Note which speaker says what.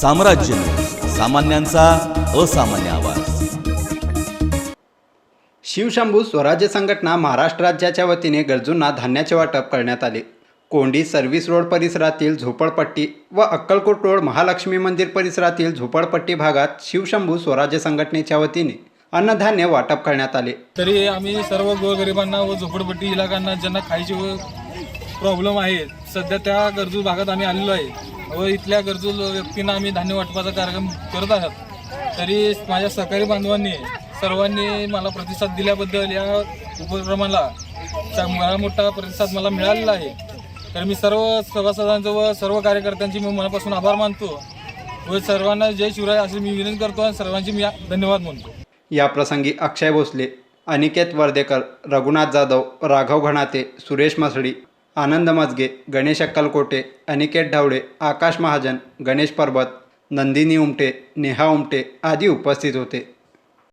Speaker 1: साम्राज्य सामान्यांचा असामान्य आवाज.
Speaker 2: शिवशंभू स्वराज्य संघटना महाराष्ट्र राज्याच्या वतीने गरजूंना धान्याचे वाटप करण्यात आले. कोंडी सर्व्हिस रोड परिसरातील झोपडपट्टी व अक्कलकोट रोड महालक्ष्मी मंदिर परिसरातील झोपडपट्टी भागात शिवशंभू स्वराज्य संघटनेच्या वतीने अन्नधान्य वाटप करण्यात आले.
Speaker 3: तरी आम्ही सर्व गोरगरिबांना व झोपडपट्टी इलाकांना ज्यांना खायचे प्रॉब्लेम आहेत सध्या त्या गरजू भागात आम्ही आलेलो आहे. व इथल्या गरजू व्यक्तींना आम्ही धान्य वाटपाचा कार्यक्रम करत आहोत. तरी माझ्या सहकारी बांधवांनी सर्वांनी मला प्रतिसाद दिल्याबद्दल या उपक्रमाला चांगला मोठा प्रतिसाद मला मिळालेला आहे. तर मी सर्व सभासदांचं व सर्व कार्यकर्त्यांची मी मनापासून आभार मानतो व सर्वांना जय शिवराय असे मी विनंती करतो आणि सर्वांची मी धन्यवाद मानतो.
Speaker 2: या प्रसंगी अक्षय भोसले अनिकेत वर्देकर रघुनाथ जाधव राघव घणाते सुरेश मसडी आनंद मजगे गणेश अक्कलकोटे अनिकेत ढावळे आकाश महाजन गणेश पर्वत नंदिनी उमटे नेहा उमटे आदी उपस्थित होते.